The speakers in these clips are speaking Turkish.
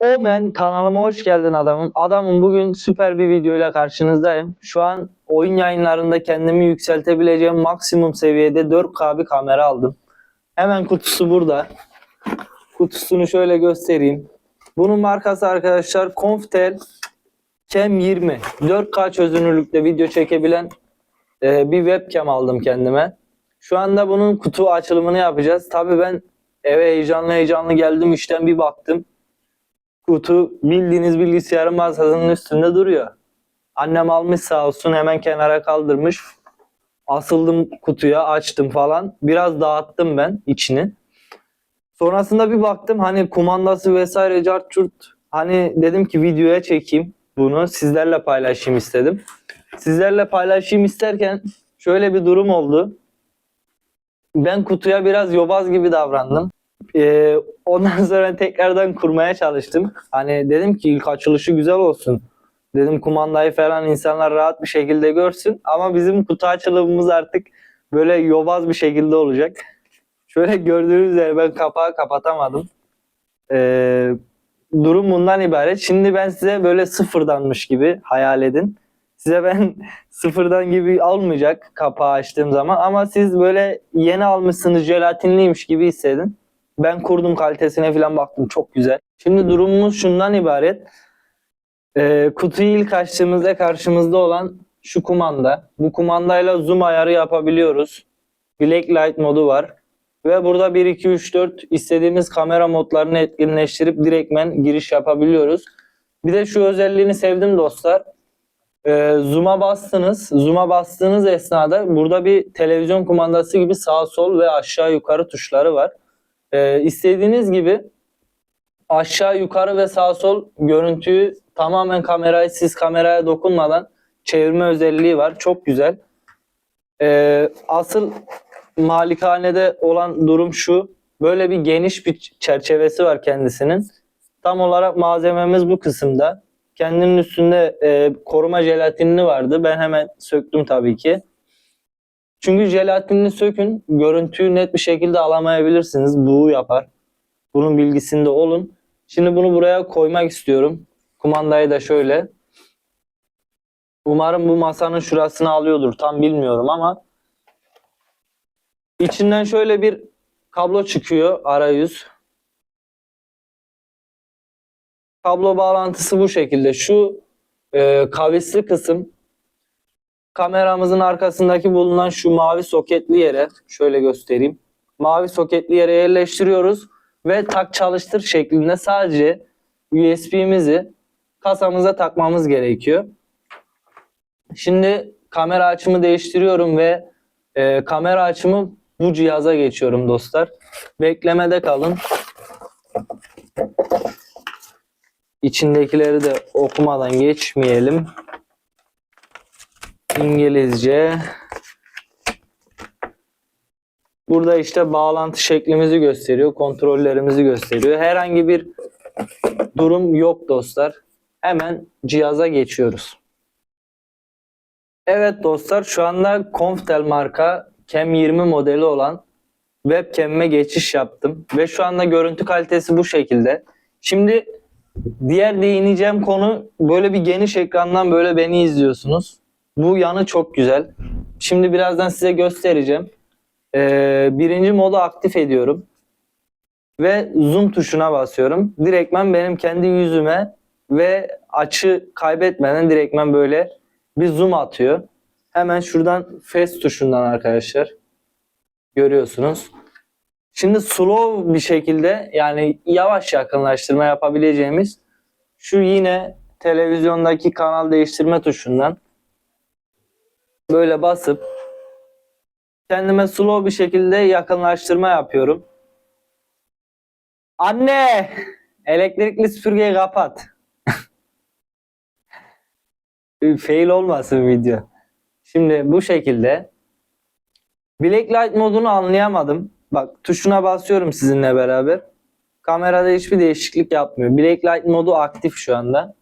Omen kanalıma hoş geldin adamım. Adamım bugün süper bir videoyla karşınızdayım. Şu an oyun yayınlarında kendimi yükseltebileceğim maksimum seviyede 4K bir kamera aldım. Hemen kutusu burada. Kutusunu şöyle göstereyim. Bunun markası arkadaşlar Conftel Cam 20. 4K çözünürlükte video çekebilen e, bir webcam aldım kendime. Şu anda bunun kutu açılımını yapacağız. Tabii ben eve heyecanlı heyecanlı geldim işten bir baktım kutu bildiğiniz bilgisayarın masasının üstünde duruyor. Annem almış sağ olsun hemen kenara kaldırmış. Asıldım kutuya açtım falan. Biraz dağıttım ben içini. Sonrasında bir baktım hani kumandası vesaire cart curt. Hani dedim ki videoya çekeyim bunu sizlerle paylaşayım istedim. Sizlerle paylaşayım isterken şöyle bir durum oldu. Ben kutuya biraz yobaz gibi davrandım. Ee, ondan sonra tekrardan kurmaya çalıştım. Hani dedim ki ilk açılışı güzel olsun. Dedim kumandayı falan insanlar rahat bir şekilde görsün. Ama bizim kutu açılımımız artık böyle yobaz bir şekilde olacak. Şöyle gördüğünüz üzere ben kapağı kapatamadım. Ee, durum bundan ibaret. Şimdi ben size böyle sıfırdanmış gibi hayal edin. Size ben sıfırdan gibi almayacak kapağı açtığım zaman ama siz böyle yeni almışsınız jelatinliymiş gibi hissedin. Ben kurdum kalitesine falan baktım çok güzel. Şimdi durumumuz şundan ibaret. Ee, kutuyu ilk açtığımızda karşımızda olan şu kumanda. Bu kumandayla zoom ayarı yapabiliyoruz. Blacklight modu var. Ve burada 1, 2, 3, 4 istediğimiz kamera modlarını etkinleştirip direktmen giriş yapabiliyoruz. Bir de şu özelliğini sevdim dostlar. Ee, zoom'a bastınız. Zoom'a bastığınız esnada burada bir televizyon kumandası gibi sağ sol ve aşağı yukarı tuşları var. Ee, istediğiniz gibi aşağı yukarı ve sağ sol görüntüyü tamamen kamerayı siz kameraya dokunmadan çevirme özelliği var. Çok güzel. Ee, asıl malikanede olan durum şu. Böyle bir geniş bir çerçevesi var kendisinin. Tam olarak malzememiz bu kısımda. Kendinin üstünde e, koruma jelatinini vardı. Ben hemen söktüm tabii ki. Çünkü jelatinini sökün, görüntüyü net bir şekilde alamayabilirsiniz. Buğu yapar. Bunun bilgisinde olun. Şimdi bunu buraya koymak istiyorum. Kumandayı da şöyle. Umarım bu masanın şurasını alıyordur. Tam bilmiyorum ama içinden şöyle bir kablo çıkıyor arayüz. Kablo bağlantısı bu şekilde. Şu e, kavisli kısım kameramızın arkasındaki bulunan şu mavi soketli yere şöyle göstereyim. Mavi soketli yere yerleştiriyoruz ve tak çalıştır şeklinde sadece USB'mizi kasamıza takmamız gerekiyor. Şimdi kamera açımı değiştiriyorum ve e, kamera açımı bu cihaza geçiyorum dostlar. Beklemede kalın. İçindekileri de okumadan geçmeyelim. İngilizce. Burada işte bağlantı şeklimizi gösteriyor, kontrollerimizi gösteriyor. Herhangi bir durum yok dostlar. Hemen cihaza geçiyoruz. Evet dostlar şu anda Conftel marka Cam 20 modeli olan webcam'e geçiş yaptım. Ve şu anda görüntü kalitesi bu şekilde. Şimdi diğer değineceğim konu böyle bir geniş ekrandan böyle beni izliyorsunuz. Bu yanı çok güzel. Şimdi birazdan size göstereceğim. Ee, birinci modu aktif ediyorum. Ve zoom tuşuna basıyorum. Direktmen benim kendi yüzüme ve açı kaybetmeden direktmen böyle bir zoom atıyor. Hemen şuradan face tuşundan arkadaşlar. Görüyorsunuz. Şimdi slow bir şekilde yani yavaş yakınlaştırma yapabileceğimiz şu yine televizyondaki kanal değiştirme tuşundan böyle basıp kendime slow bir şekilde yakınlaştırma yapıyorum. Anne! Elektrikli süpürgeyi kapat. Fail olmasın video. Şimdi bu şekilde Blacklight modunu anlayamadım. Bak tuşuna basıyorum sizinle beraber. Kamerada hiçbir değişiklik yapmıyor. Blacklight modu aktif şu anda.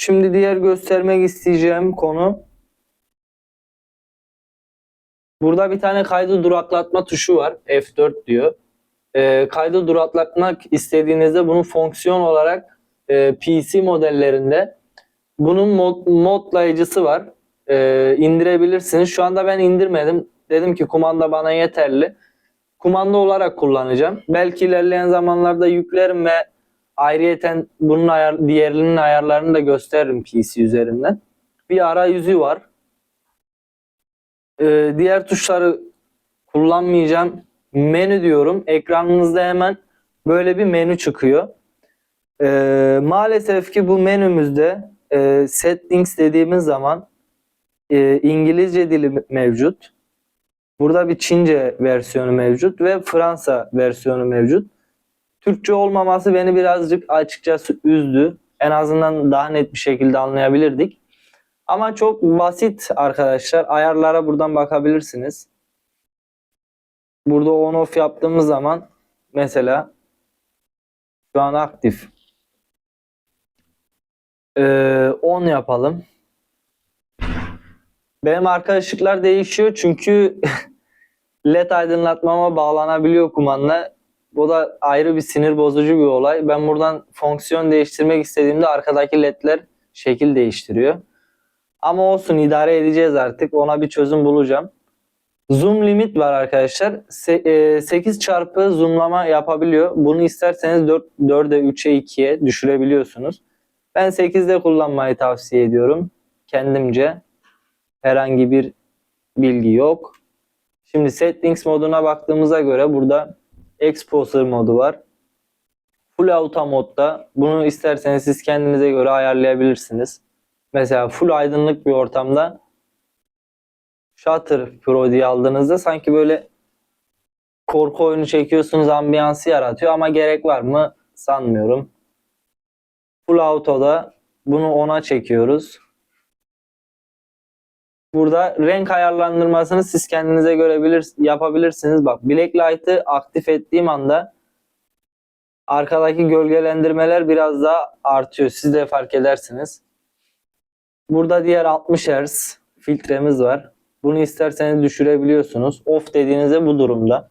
Şimdi diğer göstermek isteyeceğim konu Burada bir tane kaydı duraklatma tuşu var. F4 diyor. e, kaydı duraklatmak istediğinizde bunu fonksiyon olarak e, PC modellerinde bunun mod, modlayıcısı var. E, indirebilirsiniz. Şu anda ben indirmedim. Dedim ki kumanda bana yeterli. Kumanda olarak kullanacağım. Belki ilerleyen zamanlarda yüklerim ve ayrıyeten bunun ayar, diğerinin ayarlarını da gösteririm PC üzerinden. Bir arayüzü var. Ee, diğer tuşları kullanmayacağım. Menü diyorum. Ekranınızda hemen böyle bir menü çıkıyor. Ee, maalesef ki bu menümüzde e, settings dediğimiz zaman e, İngilizce dili mevcut. Burada bir Çince versiyonu mevcut ve Fransa versiyonu mevcut. Türkçe olmaması beni birazcık açıkçası üzdü. En azından daha net bir şekilde anlayabilirdik. Ama çok basit arkadaşlar. Ayarlara buradan bakabilirsiniz. Burada on off yaptığımız zaman mesela şu an aktif. Ee, 10 yapalım. Benim arka değişiyor çünkü led aydınlatmama bağlanabiliyor kumanda. Bu da ayrı bir sinir bozucu bir olay. Ben buradan fonksiyon değiştirmek istediğimde arkadaki ledler şekil değiştiriyor. Ama olsun idare edeceğiz artık. Ona bir çözüm bulacağım. Zoom limit var arkadaşlar. Se- e, 8 çarpı zoomlama yapabiliyor. Bunu isterseniz 4, 4'e 3'e 2'ye düşürebiliyorsunuz. Ben 8'de kullanmayı tavsiye ediyorum. Kendimce. Herhangi bir bilgi yok. Şimdi settings moduna baktığımıza göre burada exposure modu var. Full auto modda bunu isterseniz siz kendinize göre ayarlayabilirsiniz. Mesela full aydınlık bir ortamda Shutter Pro diye aldığınızda sanki böyle korku oyunu çekiyorsunuz ambiyansı yaratıyor ama gerek var mı sanmıyorum. Full Auto'da bunu ona çekiyoruz. Burada renk ayarlandırmasını siz kendinize göre bilir, yapabilirsiniz. Bak Blacklight'ı aktif ettiğim anda arkadaki gölgelendirmeler biraz daha artıyor. Siz de fark edersiniz. Burada diğer 60 Hz filtremiz var. Bunu isterseniz düşürebiliyorsunuz. Off dediğinizde bu durumda.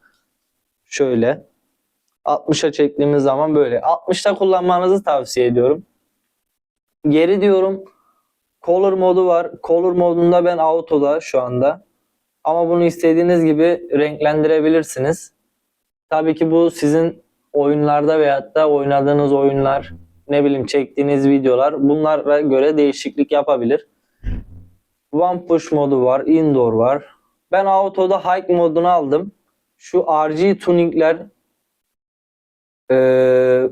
Şöyle. 60'a çektiğimiz zaman böyle. 60'ta kullanmanızı tavsiye ediyorum. Geri diyorum. Color modu var. Color modunda ben auto'da şu anda. Ama bunu istediğiniz gibi renklendirebilirsiniz. Tabii ki bu sizin oyunlarda veyahut da oynadığınız oyunlar, ne bileyim çektiğiniz videolar bunlara göre değişiklik yapabilir. One push modu var, indoor var. Ben auto'da hike modunu aldım. Şu RG tuningler eee,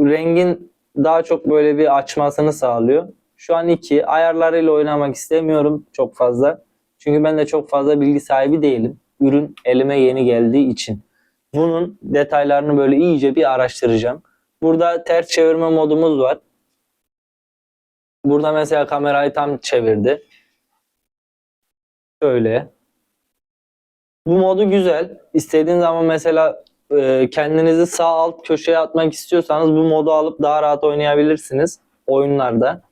rengin daha çok böyle bir açmasını sağlıyor. Şu an 2. Ayarlarıyla oynamak istemiyorum çok fazla. Çünkü ben de çok fazla bilgi sahibi değilim. Ürün elime yeni geldiği için. Bunun detaylarını böyle iyice bir araştıracağım. Burada ters çevirme modumuz var. Burada mesela kamerayı tam çevirdi. Şöyle. Bu modu güzel. İstediğin zaman mesela e, kendinizi sağ alt köşeye atmak istiyorsanız bu modu alıp daha rahat oynayabilirsiniz oyunlarda.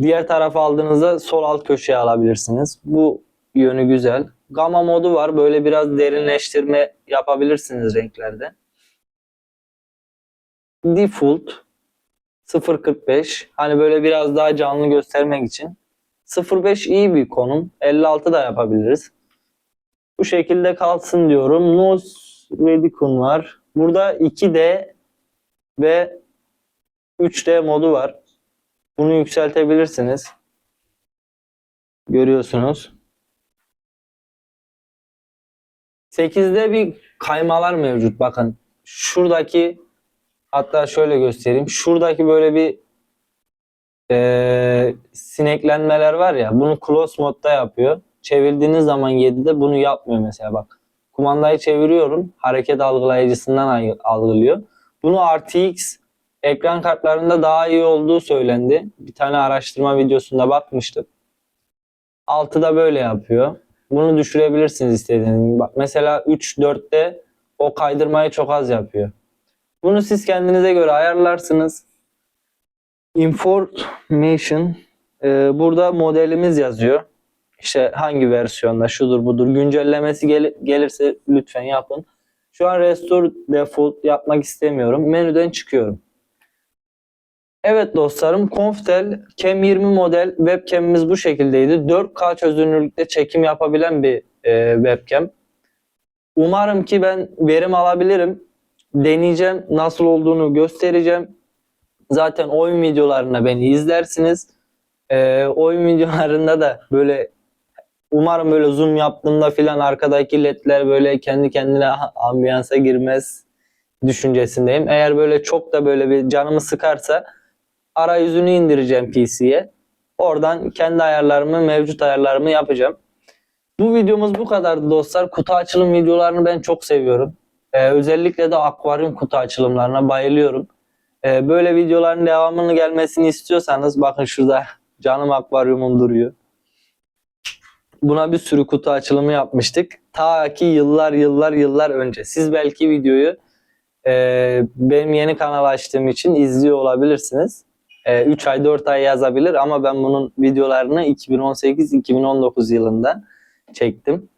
Diğer tarafa aldığınızda sol alt köşeye alabilirsiniz. Bu yönü güzel. Gamma modu var. Böyle biraz derinleştirme yapabilirsiniz renklerde. Default 0.45 hani böyle biraz daha canlı göstermek için. 0.5 iyi bir konum. 56 da yapabiliriz. Bu şekilde kalsın diyorum. Nose Redicon var. Burada 2D ve 3D modu var. Bunu yükseltebilirsiniz. Görüyorsunuz. 8'de bir kaymalar mevcut. Bakın şuradaki hatta şöyle göstereyim. Şuradaki böyle bir eee, sineklenmeler var ya bunu close modda yapıyor. Çevirdiğiniz zaman 7'de bunu yapmıyor mesela bak. Kumandayı çeviriyorum. Hareket algılayıcısından ay- algılıyor. Bunu RTX ekran kartlarında daha iyi olduğu söylendi. Bir tane araştırma videosunda bakmıştık. 6'da böyle yapıyor. Bunu düşürebilirsiniz istediğiniz gibi. Mesela 3 4'te o kaydırmayı çok az yapıyor. Bunu siz kendinize göre ayarlarsınız. Information e, burada modelimiz yazıyor. İşte hangi versiyonda şudur budur güncellemesi gel- gelirse lütfen yapın. Şu an Restore Default yapmak istemiyorum. Menüden çıkıyorum. Evet dostlarım Conftel Cam 20 model webcam'imiz bu şekildeydi. 4K çözünürlükte çekim yapabilen bir e, webcam. Umarım ki ben verim alabilirim. Deneyeceğim. Nasıl olduğunu göstereceğim. Zaten oyun videolarında beni izlersiniz. E, oyun videolarında da böyle umarım böyle zoom yaptığımda filan arkadaki ledler böyle kendi kendine ambiyansa girmez düşüncesindeyim. Eğer böyle çok da böyle bir canımı sıkarsa arayüzünü indireceğim PC'ye. Oradan kendi ayarlarımı, mevcut ayarlarımı yapacağım. Bu videomuz bu kadardı dostlar. Kutu açılım videolarını ben çok seviyorum. Ee, özellikle de akvaryum kutu açılımlarına bayılıyorum. Ee, böyle videoların devamını gelmesini istiyorsanız bakın şurada canım akvaryumum duruyor. Buna bir sürü kutu açılımı yapmıştık. Ta ki yıllar yıllar yıllar önce. Siz belki videoyu e, benim yeni kanal açtığım için izliyor olabilirsiniz. 3 ay 4 ay yazabilir ama ben bunun videolarını 2018-2019 yılından çektim.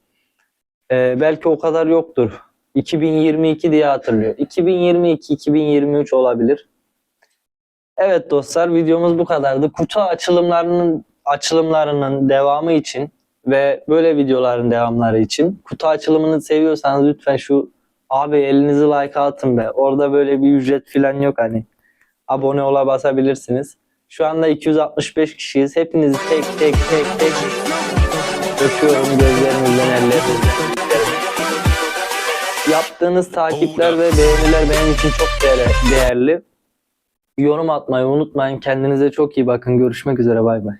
Ee, belki o kadar yoktur. 2022 diye hatırlıyor. 2022-2023 olabilir. Evet dostlar videomuz bu kadardı. Kutu açılımlarının açılımlarının devamı için ve böyle videoların devamları için kutu açılımını seviyorsanız lütfen şu abi elinizi like atın be. Orada böyle bir ücret falan yok hani abone ola basabilirsiniz. Şu anda 265 kişiyiz. Hepinizi tek tek tek tek öpüyorum gözlerinizden ellerinizden. Yaptığınız takipler ve beğeniler benim için çok değer- değerli. Yorum atmayı unutmayın. Kendinize çok iyi bakın. Görüşmek üzere. Bay bay.